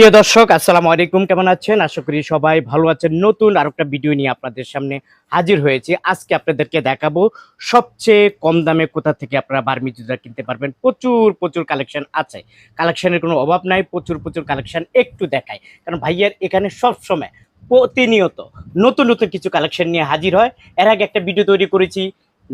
প্রিয় দর্শক, আসসালামু আলাইকুম। কেমন আছেন? আশা করি সবাই ভালো আছেন। নতুন আর একটা ভিডিও নিয়ে আপনাদের সামনে হাজির হয়েছি। আজকে আপনাদেরকে দেখাবো সবচেয়ে কম দামে কোথা থেকে আপনারা বার্মি জুতা কিনতে পারবেন। প্রচুর প্রচুর কালেকশন আছে। কালেকশনের কোনো অভাব নাই, প্রচুর প্রচুর কালেকশন একটু দেখায় কারণ ভাইয়ার এখানে সব সময় প্রতিনিয়ত নতুন নতুন কিছু কালেকশন নিয়ে হাজির হয়। এর আগে একটা ভিডিও তৈরি করেছি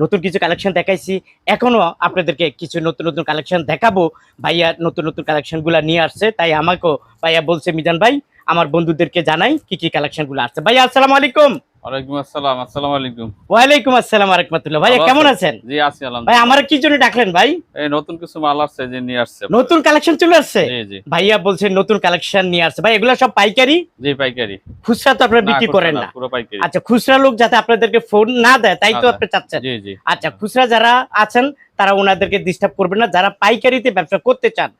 নতুন কিছু কালেকশন দেখাইছি। এখনও আপনাদেরকে কিছু নতুন নতুন কালেকশন দেখাবো। ভাইয়া নতুন নতুন কালেকশনগুলো নিয়ে আসছে, তাই আমাকেও ভাইয়া বলছে, মিজান ভাই, আমার বন্ধুদেরকে জানাই কি কি কালেকশনগুলো আসছে। ভাইয়া, আসসালামু আলাইকুম। ওয়ালাইকুম আসসালাম আসসালামু আলাইকুম। ওয়ালাইকুম আসসালাম রাহমাতুল্লাহ। কেমন আছেন? আছেন? জি আছি ভাই আমার কি জন্য ডাকলেন ভাই? এই নতুন কিছু মাল আসছে যে নিয়ে আসছে। নতুন কালেকশন চলে আসছে? জি জি। ভাইয়া বলছে নতুন কালেকশন নিয়ে আসছে। ভাই এগুলো সব পাইকারি? জি পাইকারি। খুচরা তো আপনারা বিক্রি করেন না পুরো পাইকারি। আচ্ছা খুচরা লোক যাতে আপনাদেরকে ফোন না দেয় তাই তো। আপনি চাচ্ছেন? জি জি। আচ্ছা খুচরা যারা আছেন তারা ওনাদেরকে ডিস্টার্ব করবেন না। যারা পাইকারিতে ব্যবসা করতে চান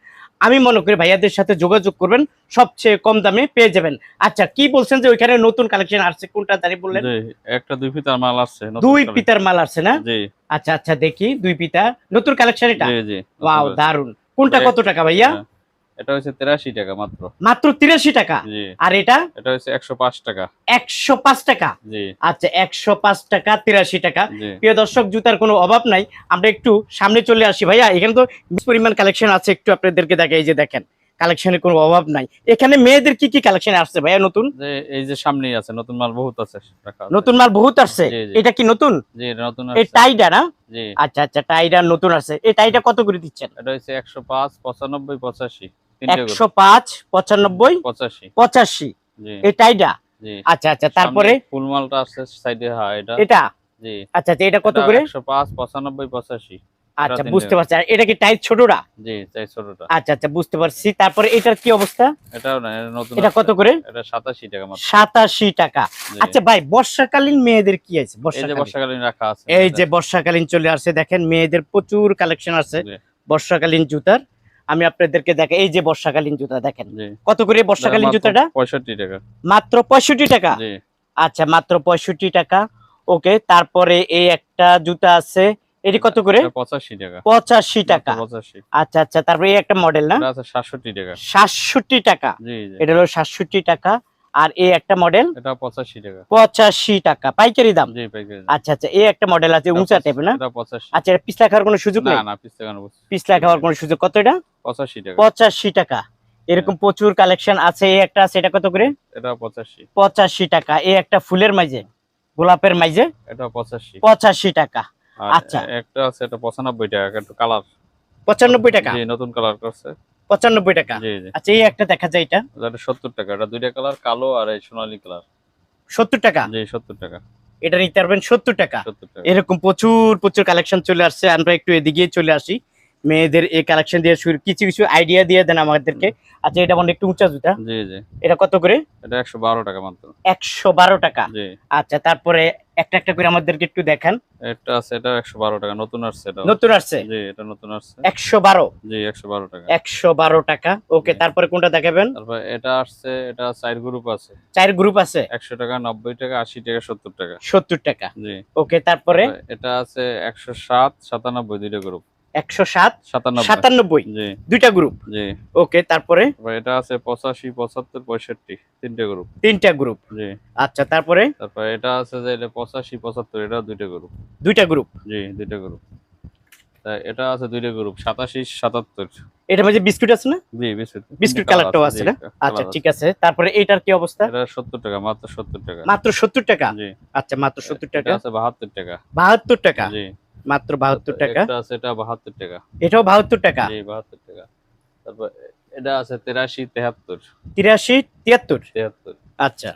আমি মনে করি ভাইয়াদের সাথে যোগাযোগ করবেন সবচেয়ে কম দামে পেয়ে যাবেন। আচ্ছা কি বলছেন যে ওইখানে নতুন কালেকশন আসছে? কোনটা দাঁড়িয়ে বললেন? একটা দুই পিতার মাল আসছে দুই পিতার মাল আসছে না? আচ্ছা আচ্ছা দেখি দুই পিতা নতুন কালেকশন এটা? ওয়াও দারুণ কোনটা কত টাকা ভাইয়া? হ্যাঁ। এটা হচ্ছে তেরাশি টাকা মাত্র। মাত্র তিরাশি টাকা? আর এটা? এটা হচ্ছে একশো পাঁচ টাকা। একশো পাঁচ টাকা? জি। আচ্ছা একশো পাঁচ টাকা তিরাশি টাকা। প্রিয় দর্শক জুতার কোনো অভাব নাই। আমরা একটু সামনে চলে আসি। ভাইয়া এখানে তো পরিমাণ কালেকশন আছে একটু আপনাদেরকে দেখে এই যে দেখেন কালেকশনের কোনো অভাব নাই। এখানে মেয়েদের কি কি কালেকশন আসছে ভাইয়া নতুন? এই যে সামনেই আছে নতুন মাল বহুত আছে নতুন মাল বহুত আসছে। এটা কি নতুন? জি নতুন এই টাইডা না? আচ্ছা আচ্ছা টাইডা নতুন আছে এই টাইডা কত করে দিচ্ছেন? এটা হচ্ছে একশো পাঁচ পঁচানব্বই পঁচাশি। তিনটে করে। একশো পাঁচ পঁচানব্বই পঁচাশি। পঁচাশি। আচ্ছা আচ্ছা তারপরে? আছে সাইডে হ্যাঁ এটা। এটা? জি। আচ্ছা আচ্ছা এটা কত করে? আচ্ছা বুঝতে পারছি। এটা কি টাইট ছোটটা জি চাই ছোটটা। আচ্ছা আচ্ছা বুঝতে পারছি। তারপরে এটার কি অবস্থা? এটাও না এটা নতুন এটা কত করে? এটা টাকা মাত্র। টাকা। আচ্ছা ভাই বর্ষাকালীন মেয়েদের কি আছে? এই যে বর্ষাকালীন। বর্ষাকালীন রাখা আছে এই যে বর্ষাকালীন চলে আসছে দেখেন মেয়েদের প্রচুর কালেকশন আছে। বর্ষাকালীন জুতার। আমি আপনাদেরকে দেখে এই যে বর্ষাকালীন জুতা দেখেন। কত করে বর্ষাকালীন জুতাটা? পঁয়ষট্টি টাকা। মাত্র পঁয়ষট্টি টাকা? আচ্ছা মাত্র পঁয়ষট্টি টাকা। ওকে তারপরে এই একটা জুতা আছে এটি কত করে? পঁচাশি টাকা। পঁচাশি টাকা। আচ্ছা আচ্ছা তারপরে এই একটা মডেল না? সাতষট্টি টাকা। সাতষট্টি টাকা। এটা হলো সাতষট্টি টাকা। আর এই একটা মডেল এটা পঁচাশি টাকা। পঁচাশি টাকা। পাইকারি দাম? জি পাইকারি আচ্ছা আচ্ছা এই একটা মডেল আছে উঁচা টাইপের না? এটা পঁচাশি। আচ্ছা এটা পিছলা খাওয়ার কোনো সুযোগ না নেই? না পিস টাকা নেব পিছলা খাওয়ার কোনো সুযোগ। কত এটা? পঁচাশি টাকা। পঁচাশি টাকা। এরকম প্রচুর কালেকশন আছে এই একটা আছে এটা কত করে? এটা পঁচাশি। পঁচাশি টাকা। এই একটা ফুলের মাঝে গোলাপের মাঝে এটা পঁচাশি। পঁচাশি টাকা। আচ্ছা। একটা আছে এটা পঁচানব্বই টাকা একটু কালার পঁচানব্বই টাকা? জি নতুন কালার করছে। পঁচানব্বই টাকা। আচ্ছা এই একটা দেখা যায় এটা। সত্তর টাকা এটা দুইটা কালার কালো আর এই সোনালী কালার। সত্তর টাকা? জি সত্তর টাকা। এটা নিতে পারবেন সত্তর টাকা। সত্তর টাকা। এরকম প্রচুর প্রচুর কালেকশন চলে আসছে। আমরা একটু এদিকে চলে আসি। মেয়েদের এই কালেকশন দিয়ে শুরু কিছু কিছু আইডিয়া দিয়ে দেন আমাদেরকে। আচ্ছা এটা মানে একটু উঁচা জুতা। জি জি। এটা কত করে? এটা একশো বারো টাকা মাত্র। একশো বারো টাকা? জি। আচ্ছা তারপরে একটা একটা করে আমাদেরকে একটু দেখান। এটা আছে এটা একশো বারো টাকা নতুন আসছে এটা নতুন আসছে? জি এটা নতুন আসছে। একশো বারো? জি একশো বারো টাকা। একশো বারো টাকা। ওকে তারপরে কোনটা দেখাবেন? তারপর এটা আসছে এটা চার গ্রুপ আছে। চার গ্রুপ আছে? একশো টাকা নব্বই টাকা আশি টাকা সত্তর টাকা। সত্তর টাকা। জি। ওকে তারপরে? এটা আছে একশো সাত সাতানব্বই দুইটা গ্রুপ একশো সাত সাতানব্বই। দুইটা গ্রুপ ওকে তারপরে? এটা আছে পঁচাশি পঁচাত্তর পঁয়ষট্টি তিনটে গ্রুপ তিনটা গ্রুপ আচ্ছা তারপরে? তারপর এটা আছে যে এটা পঁচাশি পঁচাত্তর এটা দুইটা গ্রুপ দুইটা গ্রুপ জি দুইটা গ্রুপ এটা আছে দুইটা গ্রুপ সাতাশি সাতাত্তর। এটার মধ্যে বিস্কুট আছে না? জি বিস্কুট। বিস্কুট কালারটাও আছে না? আচ্ছা ঠিক আছে। তারপরে এটার কি অবস্থা? এটা সত্তর টাকা মাত্র সত্তর টাকা। মাত্র সত্তর টাকা? জি। আচ্ছা মাত্র সত্তর এটা টাকা। আছে বাহাত্তর টাকা। বাহাত্তর টাকা? জি। মাত্র বাহাত্তর টাকা। এটা আছে এটা টাকা। এটাও বাহাত্তর টাকা? জি বাহাত্তর টাকা। তারপর এটা আছে তেরাশি তেহাত্তর। তিরাশি তিয়াত্তর? তেহাত্তর আচ্ছা।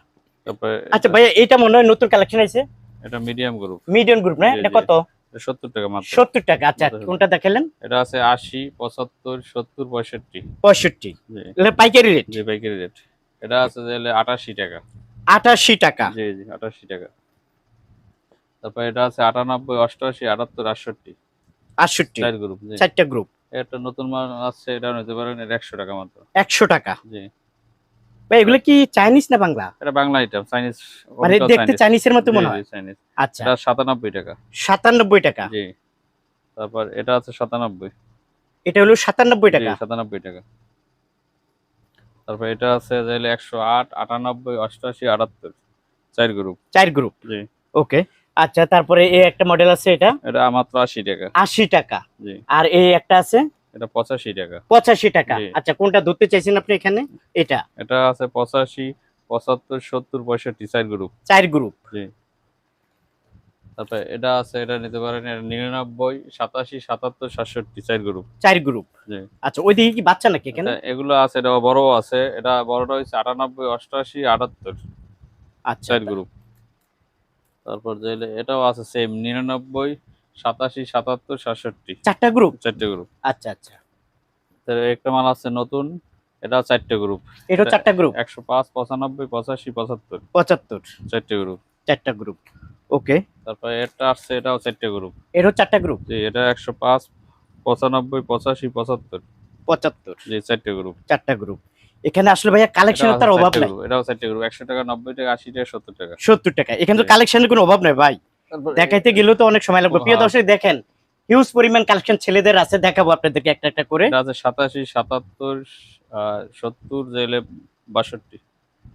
তারপর আচ্ছা ভাইয়া এটা মনে হয় নতুন কালেকশন আছে এটা মিডিয়াম গ্রুপ মিডিয়াম গ্রুপ না? এটা কত? সত্তর টাকা মাত্র। সত্তর টাকা আচ্ছা কোনটা দেখালেন? এটা আছে আশি পঁচাত্তর সত্তর পঁয়ষট্টি। পঁয়ষট্টি। জি। এটা পাইকারি রেট জি পাইকারি রেট এটা আছে যে আটাশি টাকা। আটাশি টাকা। জি জি আটাশি টাকা। তারপর এটা আছে আটানব্বই অষ্টআশি আটাত্তর আটষট্টি। আটষট্টি। চার গ্রুপ চারটা গ্রুপ একটা নতুন মাল আছে এটা নিতে পারেন এটা একশো টাকা মাত্র। একশো টাকা? জি। ভাই এগুলো কি চাইনিজ না বাংলা? এটা বাংলা আইটেম চাইনিজ মানে দেখতে চাইনিজের মতো মনে হয়। চাইনিজ আচ্ছা। এটা সাতানব্বই টাকা। সাতানব্বই টাকা? জি। তারপর এটা আছে সাতানব্বই। এটা হলো সাতানব্বই জি টাকা সাতানব্বই টাকা। তারপর এটা আছে একশো আট আটানব্বই অষ্টআশি আটাত্তর। চার গ্রুপ চার গ্রুপ জি। ওকে আচ্ছা তারপরে এই একটা মডেল আছে এটা? এটা মাত্র আশি টাকা। আশি টাকা। জি। আর এই একটা আছে? এটা পঁচাশি টাকা। পঁচাশি টাকা। আচ্ছা কোনটা ধরতে চাইছেন আপনি এখানে? এটা। এটা আছে পঁচাশি পঁচাত্তর সত্তর পঁয়ষট্টি চার গ্রুপ চার গ্রুপ জি। তারপরে এটা আছে এটা নিতে পারেন এটা নিরানব্বই সাতাশি সাতাত্তর সাতষট্টি চার গ্রুপ চার গ্রুপ জি। আচ্ছা ওইদিকে কি বাচ্চা নাকি এখানে? এগুলো আছে এটা বড় আছে এটা বড়টা হচ্ছে আটানব্বই অষ্টআশি আটাত্তর। আচ্ছা চার গ্রুপ তারপর যেলে এটাও আছে সেম নিরানব্বই সাতাশি সাতাত্তর সাতষট্টি। চারটা গ্রুপ চারটে গ্রুপ আচ্ছা আচ্ছা। একটা মাল আছে নতুন এটা চারটে গ্রুপ এটা চারটা গ্রুপ একশো পাঁচ পঁচানব্বই পঁচাশি পঁচাত্তর। পঁচাত্তর। চারটে গ্রুপ চারটা গ্রুপ ওকে তারপর এটা আসছে এটাও চারটে গ্রুপ এরও চারটা গ্রুপ জি এটা একশো পাঁচ পঁচানব্বই পঁচাশি পঁচাত্তর। পঁচাত্তর। জি চারটে গ্রুপ চারটা গ্রুপ এখানে আসলে ভাইয়া কালেকশনের তার অভাব নাই। এটাও চারটে গ্রুপ একশো টাকা নব্বই টাকা আশি টাকা সত্তর টাকা। সত্তর টাকা। এখানে তো কালেকশনের কোনো অভাব নাই ভাই। দেখাইতে গেলেও তো অনেক সময় লাগবে। প্রিয়। দর্শক দেখেন হিউজ পরিমাণ কালেকশন ছেলেদের আছে দেখাবো আপনাদেরকে একটা একটা করে। আছে সাতাশি সাতাত্তর সত্তর জেলে বাষট্টি।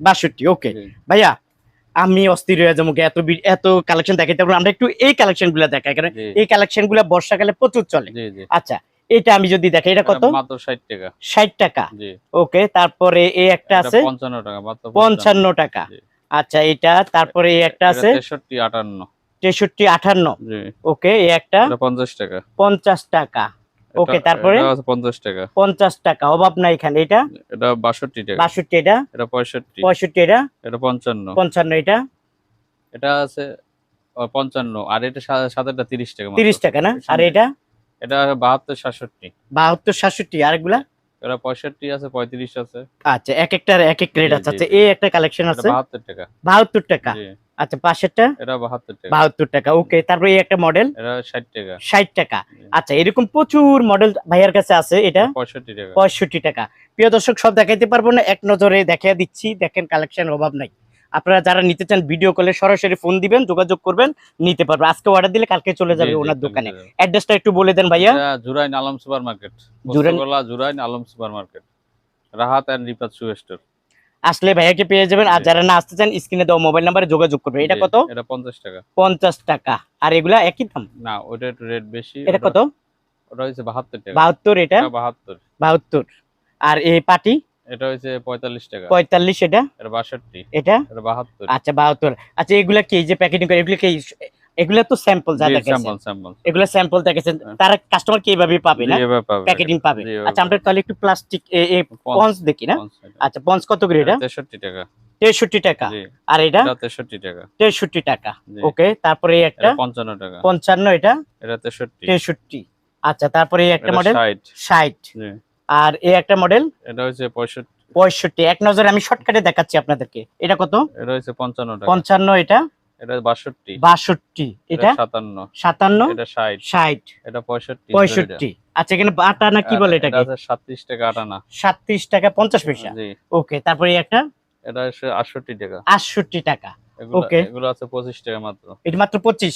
বাষট্টি ওকে ভাইয়া আমি অস্থির হয়ে যাব এত এত কালেকশন দেখাইতে আমরা একটু এই কালেকশনগুলা দেখাই কারণ এই কালেকশনগুলা বর্ষাকালে প্রচুর চলে। আচ্ছা এটা আমি যদি দেখাই এটা কত? মাত্র ষাট টাকা। ষাট টাকা। জি। ওকে তারপরে এই একটা আছে? পঞ্চান্ন টাকা মাত্র পঞ্চান্ন। টাকা। আচ্ছা এটা তারপরে এই একটা আছে? তেষট্টি আটান্ন। তেষট্টি আঠান্ন জি। ওকে এই একটা? এটা পঞ্চাশ টাকা। পঞ্চাশ টাকা। ওকে তারপরে? এটা আছে পঞ্চাশ টাকা। পঞ্চাশ টাকা অভাব নাই এখানে। এটা? এটা বাষট্টি টাকা। বাষট্টি এটা? এটা পঁয়ষট্টি। পঁয়ষট্টি এটা? এটা পঞ্চান্ন। পঞ্চান্ন এটা? এটা আছে ও, পঞ্চান্ন। আর এটা সা- সাতেরটা তিরিশ টাকা মাত্র। তিরিশ টাকা না? আর এটা? এটা বাহাত্তর সাতষট্টি। বাহাত্তর সাতষট্টি আরেকগুলা? এটা পঁয়ষট্টি আছে পঁয়ত্রিশ আছে। আচ্ছা এক একটার এক এক রেট আছে। আচ্ছা এই একটা কালেকশন আছে? বাহাত্তর টাকা। আচ্ছা পাশেরটা? এটা বাহাত্তর টাকা। ওকে। তারপরে এই একটা মডেল এটা টাকা। আচ্ছা এরকম প্রচুর মডেল ভাইয়ার কাছে আছে এটা? পঁয়ষট্টি টাকা। পঁয়ষট্টি টাকা। প্রিয় দর্শক সব দেখাইতে পারব না এক নজরে দেখিয়ে দিচ্ছি। দেখেন কালেকশন অভাব নাই। আপনারা যারা নিতে চান ভিডিও কলে সরাসরি ফোন দিবেন যোগাযোগ করবেন নিতে পারবেন আজকে অর্ডার দিলে কালকে চলে যাবে ওনার দোকানে। অ্যাড্রেসটা একটু বলে দেন ভাইয়া। Jurain Alam super market Jurain- Alam super market Rahat and Ripat shoe store আসলে ভাইয়াকে পেয়ে যাবেন আর যারা না আসতে চান স্ক্রিনে দেওয়া মোবাইল নাম্বারে যোগাযোগ করবে। এটা কত? এটা পঞ্চাশ টাকা। পঞ্চাশ টাকা। আর এগুলা একই দাম? না ওটা একটু রেট বেশি। এটা কত? ওটা হচ্ছে বাহাত্তর টাকা। বাহাত্তর এটা? এটা বাহাত্তর। বাহাত্তর। আর এই পাটি? এটা হচ্ছে পঁয়তাল্লিশ টাকা। পঁয়তাল্লিশ এটা? এটা বাষট্টি। এটা? এটা বাহাত্তর। আচ্ছা বাহাত্তর। আচ্ছা এগুলা কি যে প্যাকেটিং করে এগুলো কি এগুলা তো স্যাম্পল যা দেখাচ্ছেন স্যাম্পল স্যাম্পল এগুলো স্যাম্পল দেখেছেন। তারা কাস্টমার কি পাবে না? প্যাকেটিং পাবে। আচ্ছা আমরা তাহলে একটু প্লাস্টিক পঞ্চ- পঞ্চ দেখি না? আচ্ছা পঞ্চ কত করে এটা? তেষট্টি টাকা। তেষট্টি টাকা। আর এটা? এটা তেষট্টি টাকা। তেষট্টি টাকা। ওকে তারপরে একটা? এটা পঞ্চান্ন টাকা। পঞ্চান্ন এটা? আচ্ছা তারপরে একটা মডেল আর এই একটা মডেল এটা হচ্ছে পঁয়ষট্টি। পঁয়ষট্টি। এক নজরে আমি শর্টকাটে দেখাচ্ছি আপনাদেরকে। এটা কত? এটা হচ্ছে পঞ্চান্ন টাকা। পঞ্চান্ন এটা? এটা বাষট্টি। বাষট্টি। এটা সাতান্ন। সাতান্ন? এটা ষাট। ষাট। এটা পঁয়ষট্টি। পঁয়ষট্টি। আচ্ছা এখানে আটা না কি বলে এটাকে? সাতত্রিশ টাকা আটানা। সাতত্রিশ টাকা পঞ্চাশ পয়সা? জি। ওকে তারপরে এই একটা? এটা হচ্ছে আটষট্টি টাকা। আটষট্টি টাকা। Okay. এগুলো আছে পঁচিশ টাকা মাত্র। এটা মাত্র জি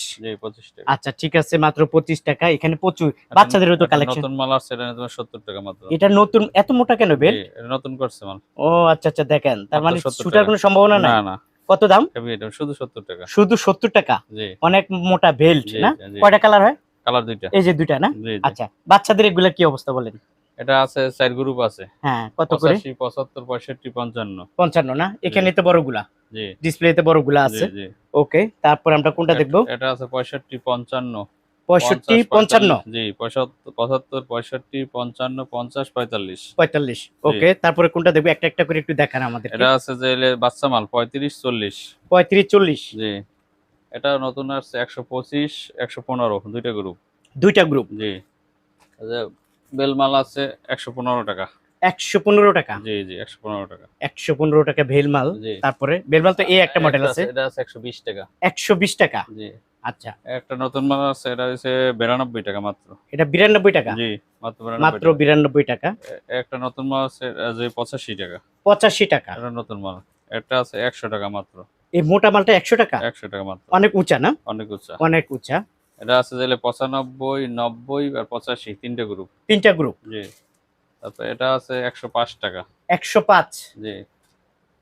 টাকা। আচ্ছা ঠিক আছে মাত্র পঁচিশ টাকা। এখানে প্রচুর বাচ্চাদেরও তো কালেকশন নতুন মাল আসছে এটা তোমার সত্তর টাকা মাত্র। এটা নতুন এত মোটা কেন বেল এটা নতুন করছে মাল। ও আচ্ছা আচ্ছা দেখেন তার মানে ছুটার কোনো সম্ভাবনা নাই? না কত দাম? এটা শুধু সত্তর টাকা। শুধু সত্তর টাকা? অনেক মোটা বেল্ট না? কয়টা কালার হয়? কালার দুইটা। এই যে দুইটা না। আচ্ছা বাচ্চাদের এগুলা কি অবস্থা বলেন? এটা আছে চার গ্রুপ আছে। হ্যাঁ কত করে? পঁচাশি পঁচাত্তর পঁয়ষট্টি পঞ্চান্ন। পঞ্চান্ন না? এখানে তো বড়গুলা। ডিসপ্লেতে বড়গুলা আছে। ওকে তারপর আমরা কোনটা দেখব? এটা আছে পঁয়ষট্টি পঞ্চান্ন। পঁয়ষট্টি পঞ্চাশ, পঞ্চান্ন। পঁয়তাল্লিশ। জি পঁয়সত্তর পঁচাত্তর পঁয়ষট্টি পঞ্চান্ন পঞ্চাশ পঁয়তাল্লিশ। পঁয়তাল্লিশ। ওকে তারপরে কোনটা দেখব? একটা একটা করে একটু দেখান আমাদের এটা আছে যে বাচ্চা মাল পঁয়ত্রিশ চল্লিশ। পঁয়ত্রিশ চল্লিশ। জি। এটা নতুন আসছে পঁচিশ একশো পনেরো দুইটা গ্রুপ দুইটা গ্রুপ জি। এই যে বেল মাল আছে একশো পনেরো টাকা। একশো পনেরো টাকা। জি জি একশো পনেরো টাকা। একশো পনেরো টাকা ভেলমাল তারপরে ভেলমাল তো এই একটা মডেল আছে। এটা আছে একশো বিশ টাকা। একশো বিশ টাকা? জি। আচ্ছা। একটা নতুন মাল আছে এটা হচ্ছে বিরানব্বই টাকা মাত্র। এটা বিরানব্বই টাকা? জি মাত্র মাত্র বিরানব্বই টাকা। একটা নতুন মাল আছে যে পঁচাশি টাকা। পঁচাশি টাকা। এটা নতুন মাল এটা আছে একশো টাকা মাত্র। এই মোটা মালটা একশো টাকা? একশো টাকা মাত্র। অনেক উঁচা না? অনেক উচ্চা অনেক উঁচা। এটা আছে যে পঁচানব্বই নব্বই আর পঁচাশি তিনটে গ্রুপ তিনটা গ্রুপ জি। তারপর এটা আছে একশো পাঁচ টাকা। একশো পাঁচ। জি।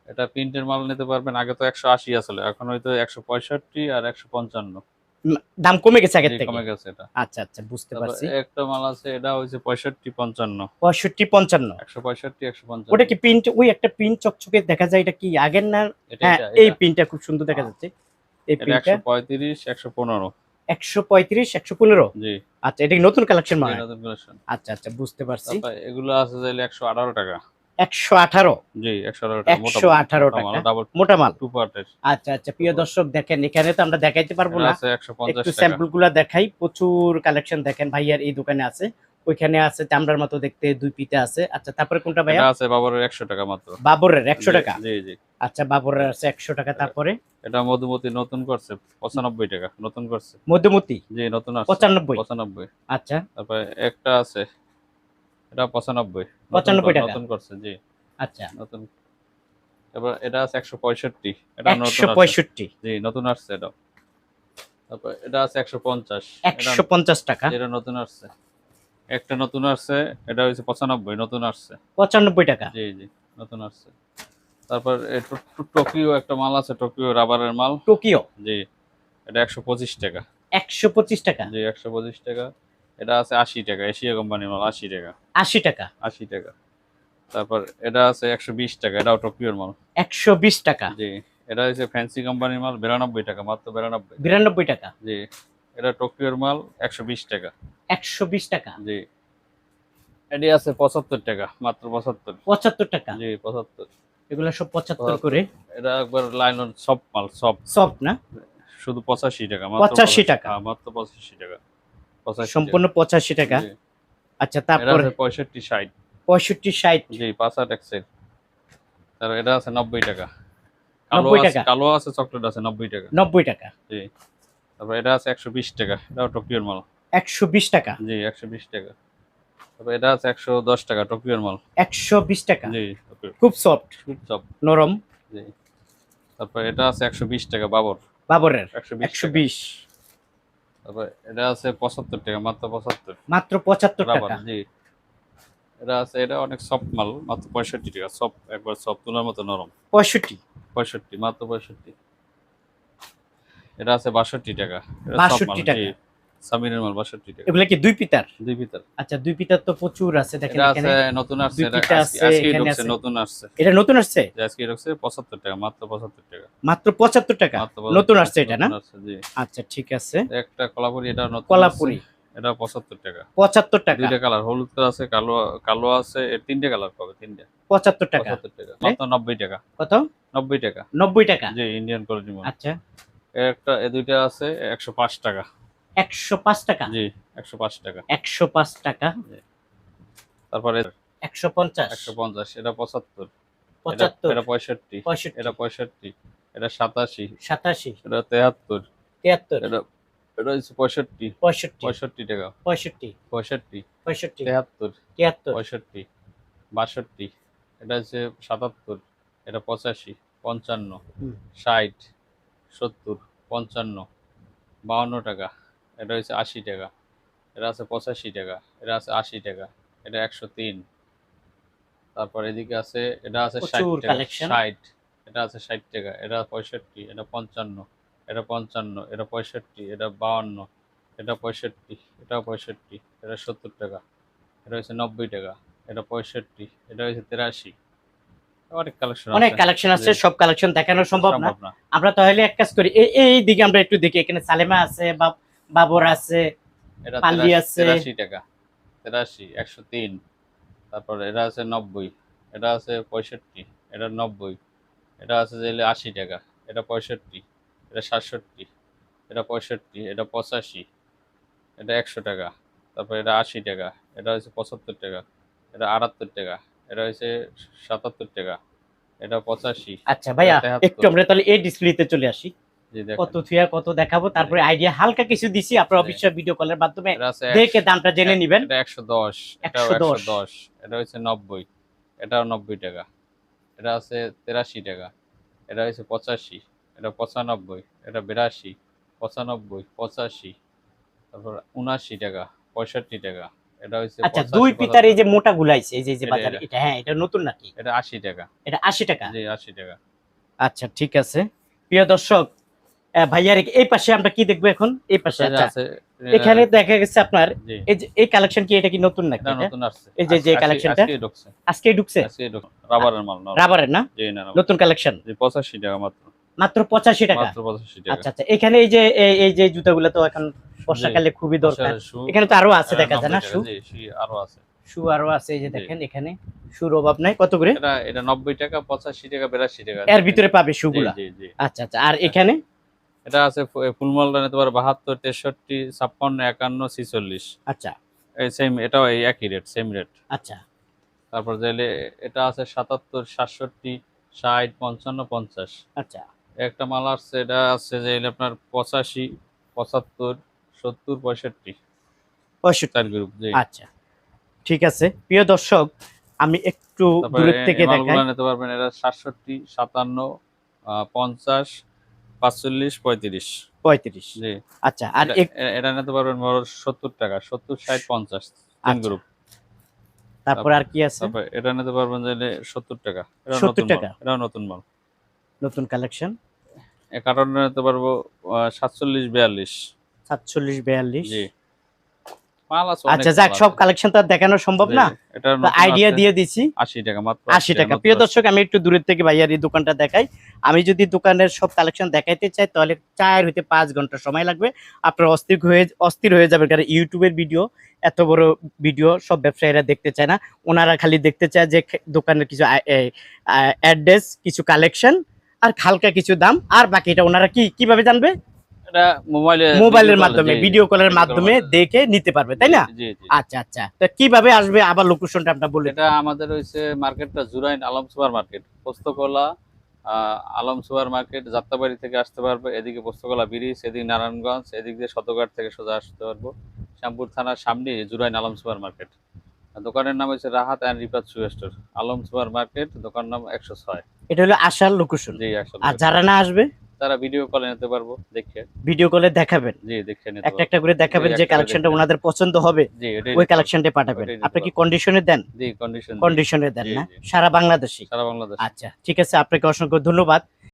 এটা প্রিন্টের মাল নিতে পারবেন আগে তো একশো আশি আসলে এখন হয়তো একশো পঁয়ষট্টি আর একশো পঞ্চান্ন। দাম কমে গেছে আগের থেকে? কমে গেছে এটা। আচ্ছা আচ্ছা বুঝতে পারছি। একটা মাল আছে এটা পঞ্চান্ন। পঁয়ষট্টি পঞ্চান্ন। একশো পঁয়ষট্টি একশো পঞ্চান্ন। ওটা কি প্রিন্ট ওই একটা প্রিন্ট চকচকে দেখা যায় এটা কি আগের না? হ্যাঁ এই প্রিন্টটা খুব সুন্দর দেখা যাচ্ছে। এই প্রিন্টটা? একশো পঁয়ত্রিশ একশো পঁয়ত্রিশ একশো পনেরো? আচ্ছা এটা নতুন কালেকশন মানে। আচ্ছা আচ্ছা বুঝতে পারছি। এগুলো আছে একশো আঠারো টাকা। একশো আঠারো? জি একশো আঠারো টাকা মোটা 118 টাকা। ডাবল মোটা মাল? আচ্ছা আচ্ছা প্রিয় দর্শক দেখেন এখানে তো আমরা দেখাইতে পারব না। একটু স্যাম্পলগুলা দেখাই। প্রচুর কালেকশন দেখেন ভাইয়ার এই দোকানে আছে। ওইখানে আছে চামড়ার মতো দেখতে দুই পিতা আছে। আচ্ছা তারপরে কোনটা ভাইয়া? আছে বাবরের একশো টাকা মাত্র। বাবরের একশো জি, টাকা? জি জি। আচ্ছা বাবরের আছে একশো টাকা তারপরে? এটা মধুমতি নতুন করছে পঁচানব্বই টাকা নতুন করছে। মধ্যমতি জি নতুন আসছে। পঁচানব্বই? পঁচানব্বই। আচ্ছা। তারপরে একটা আছে এটা পঁচানব্বই। নতুন 95 টাকা। নতুন করছে জি। আচ্ছা। নতুন। তারপর এটা আছে একশো পঁয়ষট্টি এটা নতুন একশো আসছে। পঁয়ষট্টি? জি নতুন আসছে এটা তারপর এটা আছে একশো পঞ্চাশ। একশো পঞ্চাশ টাকা? এটা নতুন আসছে। একটা নতুন আসছে এটা হচ্ছে পঁচানব্বই নতুন আসছে। পঁচানব্বই টাকা। জি জি নতুন আসছে। তারপর টোকিও একটা মাল আছে টোকিও রাবারের মাল। টোকিও? জি এটা একশো পঁচিশ টাকা। একশো পঁচিশ টাকা? জি একশো পঁচিশ টাকা। এটা আছে আশি টাকা এশিয়া কোম্পানির মাল আশি টাকা। আশি টাকা? আশি টাকা। তারপর এটা আছে একশো বিশ টাকা এটাও টোকিওর মাল। একশো বিশ টাকা। জি এটা হচ্ছে ফ্যান্সি কোম্পানির মাল বিরানব্বই টাকা মাত্র বিরানব্বই। বিরানব্বই টাকা। জি। এটা টোকিওর মাল একশো বিশ টাকা। একশো বিশ টাকা? জি। এটি আছে পঁচাত্তর টাকা মাত্র পঁচাত্তর। পঁচাত্তর টাকা? জি পঁচাত্তর। এগুলো সব পঁচাত্তর। করে? এটা একবার লাইন সব মাল সব সব না? শুধু পঁচাশি টাকা 85 টাকা। হ্যাঁ, মাত্র পঁচাশি টাকা। পঁচাশি সম্পূর্ণ পঁচাশি টাকা? আচ্ছা তারপর? পঁয়ষট্টি ষাট। পঁয়ষট্টি ষাট। জি পাঁচ আট তারপর এটা আছে নব্বই টাকা। 90 টাকা। কালো আছে চকলেট আছে নব্বই টাকা। নব্বই টাকা? জি। তারপর এটা আছে একশো বিশ টাকা। এটাও টোকিওর মাল একশো বিশ টাকা? জি একশো বিশ টাকা। তারপর এটা আছে একশো দশ টাকা টোকিওর মাল একশো বিশ টাকা? জি খুব সফট খুব সব নরম? জি। তারপর এটা আছে একশো বিশ টাকা বাবর। বাবরের? একশো বিশ তারপর এটা আছে পঁচাত্তর টাকা মাত্র পঁচাত্তর। মাত্র পঁচাত্তর টাকা? জি। এটা আছে এটা অনেক সফট মাল মাত্র পঁয়ষট্টি টাকা। সফট একবার সফট তুলার মতো নরম। পঁয়ষট্টি? পঁয়ষট্টি মাত্র পঁয়ষট্টি। এটা আছে বাষট্টি টাকা। এটা 62 টাকা। সামিরের মাল বাষট্টি টাকা। এগুলা কি দুই পিতার? দুই ভিতর আচ্ছা দুই পিতার তো প্রচুর আছে দেখেন এখানে। আছে নতুন আসছে এটা আজকে- ঢুকছে নতুন আসছে। এটা নতুন আসছে? আজকে ঢুকছে পঁচাত্তর টাকা মাত্র পঁচাত্তর টাকা। মাত্র পঁচাত্তর টাকা? নতুন আসছে এটা না? আচ্ছা ঠিক আছে। একটা কলাপুরি এটা নতুন কলাপুরি। এটা পঁচাত্তর টাকা। পঁচাত্তর টাকা। দুইটা কালার হলুদ কালার আছে কালো কালো আছে এর তিনটে কালার পাবে তিনটে। পঁচাত্তর টাকা। পঁচাত্তর টাকা মাত্র নব্বই টাকা। কত? নব্বই টাকা। নব্বই টাকা। জি ইন্ডিয়ান কোয়ালিটি মাল আচ্ছা। একটা এ দুইটা আছে একশো পাঁচ টাকা। একশো পাঁচ টাকা? জি একশো পাঁচ টাকা। একশো পাঁচ টাকা? তারপরে একশো পঞ্চাশ? একশো পঞ্চাশ এটা পঁচাত্তর। পঁচাত্তর। এটা পঁয়ষট্টি। এটা পঁয়ষট্টি। এটা সাতাশি। সাতাশি। এটা তেহাত্তর। তিয়াত্তর এটা এটা হচ্ছে পঁয়ষট্টি। পঁয়ষট্টি। পঁয়ষট্টি টাকা। পঁয়ষট্টি। পঁয়ষট্টি। পঁয়ষট্টি। তেহাত্তর। তিয়াত্তর পঁয়ষট্টি। বাষট্টি। এটা হচ্ছে সাতাত্তর। এটা পঁচাশি। পঞ্চান্ন। ষাট। সত্তর। পঞ্চান্ন বাউন্ন টাকা। এটা হচ্ছে আশি টাকা। এটা আছে পঁচাশি টাকা। এটা আছে আশি টাকা। এটা একশো তিন। তারপর এদিকে আছে এটা আছে ষাট টাকা। ষাট। এটা আছে ষাট টাকা। এটা পঁয়ষট্টি। এটা পঞ্চান্ন। এটা পঞ্চান্ন। এটা পঁয়ষট্টি। এটা বাউন্ন। এটা পঁয়ষট্টি। এটা পঁয়ষট্টি। এটা সত্তর টাকা। এটা হচ্ছে নব্বই টাকা। এটা পঁয়ষট্টি। এটা হচ্ছে তেরাশি। অনেক কালেকশন আছে। সব কালেকশন দেখানো সম্ভব না। আমরা তাহলে এক কাজ করি এই দিকে আমরা একটু দেখি এখানে সালেমা আছে বা বাবর আছে এটা পাল্লি আছে। তেরাশি টাকা। তেরাশি একশো তিন। তারপর এটা আছে নব্বই। এটা আছে পঁয়ষট্টি এটা নব্বই। এটা আছে যে আশি টাকা। এটা পঁয়ষট্টি এটা সাতষট্টি। এটা পঁয়ষট্টি এটা পঁচাশি। এটা একশো টাকা। তারপর এটা আশি টাকা। এটা হচ্ছে পঁচাত্তর টাকা। এটা আটাত্তর টাকা। এটা হচ্ছে সাতাত্তর টাকা। এটা পঁচাশি। আচ্ছা ভাইয়া একটু আমরা তাহলে এই ডিসপ্লেতে চলে আসি। কত থুয়া কত দেখাবো তারপরে আইডিয়া হালকা কিছু দিছি আপনার। অবশ্যই ভিডিও কলের মাধ্যমে দেখে দামটা জেনে নিবেন। এটা একশো দশ এটাও 110 দশ। এটা হচ্ছে নব্বই এটাও নব্বই টাকা। এটা আছে তেরাশি টাকা। এটা হচ্ছে পঁচাশি এটা পঁচানব্বই এটা বিরাশি পঁচানব্বই পঁচাশি তারপর উনাশি টাকা পঁয়ষট্টি টাকা। এটা হচ্ছে আচ্ছা 85, দুই পিতার এই যে মোটা গুলাইছে এই যে যে বাজারে এটা। এটা হ্যাঁ এটা নতুন নাকি? এটা আশি টাকা। এটা আশি টাকা? জি আশি টাকা। আচ্ছা ঠিক আছে। প্রিয় দর্শক ভাইয়ার এই পাশে আমরা কি দেখব এখন? এই পাশে আচ্ছা এখানে দেখা গেছে আপনার এই যে এই কালেকশন কি এটা কি নতুন নাকি? নতুন আসছে। এই যে- যে আজকে- ঢুকছে। রাবারের মাল না? রাবারের না? জি না নতুন কালেকশন জি পঁচাশি টাকা মাত্র। মাত্র পঁচাশি টাকা? মাত্র পঁচাশি টাকা। আচ্ছা আচ্ছা এখানে এই যে এই যে জুতাগুলো তো এখন বর্ষাকালে খুবই দরকার। এখানে তো আরও আছে এটা দেখা যায় না? শু? আরও আছে। শু আরও আছে এই যে দেখেন এখানে। শুর অভাব নাই। কত করে? এটা এটা নব্বই টাকা পঁচাশি টাকা বিরাশি টাকা। এর ভিতরে পাবে শুগুলা? আচ্ছা আচ্ছা। আর এখানে? এটা আছে ফুলমালটা নিতে পারে বাহাত্তর তেষট্টি ছাপ্পান্ন একান্ন ছিচল্লিশ। আচ্ছা। এই সেম এটাও এই একই রেট সেম রেট আচ্ছা। তারপর যাইলে এটা আছে সাতাত্তর সাতষট্টি ষাট পঞ্চান্ন পঞ্চাশ। আচ্ছা। একটা মাল আসছে এটা আছে যে আপনার পঁচাশি পঁচাত্তর সত্তর পঁয়ষট্টি। পঁয়ষট্টি। গ্রুপ আচ্ছা। ঠিক আছে। প্রিয় দর্শক আমি একটু দূরের থেকে দেখাই। নিতে পারবেন এটা সাতষট্টি সাতান্ন আহ, পঞ্চাশ পাঁচচল্লিশ পঁয়ত্রিশ। পঁয়ত্রিশ। জি। আচ্ছা আর এটা- নিতে পারবেন বড় সত্তর টাকা সত্তর ষাট পঞ্চাশ। তিন আচ্ছা। গ্রুপ তারপর আর কি আছে? তারপর এটা নিতে পারবেন যে সত্তর টাকা। এটা নতুন টাকা? এটা নতুন মাল। নতুন কালেকশন এ কার্টন নিতে পারব সাতচল্লিশ বিয়াল্লিশ। সাতচল্লিশ বিয়াল্লিশ। আচ্ছা যাক সব কালেকশন তো দেখানো সম্ভব না? আইডিয়া দিয়ে দিছি। আশি টাকা মাত্র আশি টাকা। প্রিয় দর্শক আমি একটু দূরের থেকে ভাইয়ার এই দোকানটা দেখাই। আমি যদি দোকানের সব কালেকশন দেখাইতে চাই তাহলে চার হইতে পাঁচ ঘণ্টা সময় লাগবে। আপনার অস্থির হয়ে অস্থির হয়ে যাবে কারণ ইউটিউবের ভিডিও এত বড় ভিডিও সব ব্যবসায়ীরা দেখতে চায় না। ওনারা খালি দেখতে চায় যে দোকানের কিছু অ্যাড্রেস কিছু কালেকশন আর হালকা কিছু দাম আর বাকিটা ওনারা কি কীভাবে জানবে? মোবাইলের মাধ্যমে ভিডিও কলের মাধ্যমে দেখে নিতে পারবে তাই না? আচ্ছা আচ্ছা। তো কীভাবে আসবে? আবার লোকেশনটা আপনার বললেন এটা আমাদের হইছে মার্কেটটা Jurain Alam super market. Postogola Alam super market Jatrabari থেকে আসতে পারবে। এদিকে পোস্তকলা ব্রিজ এদিকে নারায়ণগঞ্জ এদিক দিয়ে শতঘাট থেকে সোজা আসতে পারব। শ্যামপুর থানার সামনে জুরাইন আলম সুপার মার্কেট। দোকানের নাম হচ্ছে Rahat and Ripat shoe store Alam super market দোকান নাম একশো ছয়। এটা হলো আসার লোকেশন আর যারা না আসবে? তারা ভিডিও কলে নিতে পারব দেখে। ভিডিও কলে দেখাবেন। জি দেখে নিতে একটা একটা করে দেখাবেন যে কালেকশনটা ওনাদের পছন্দ হবে ওই কালেকশনটা পাঠাবেন। আপনি কি কন্ডিশনে দেন? জি কন্ডিশন কন্ডিশনে দেন। না? সারা বাংলাদেশে সারা বাংলাদেশ। আচ্ছা ঠিক আছে আপনাকে অসংখ্য ধন্যবাদ।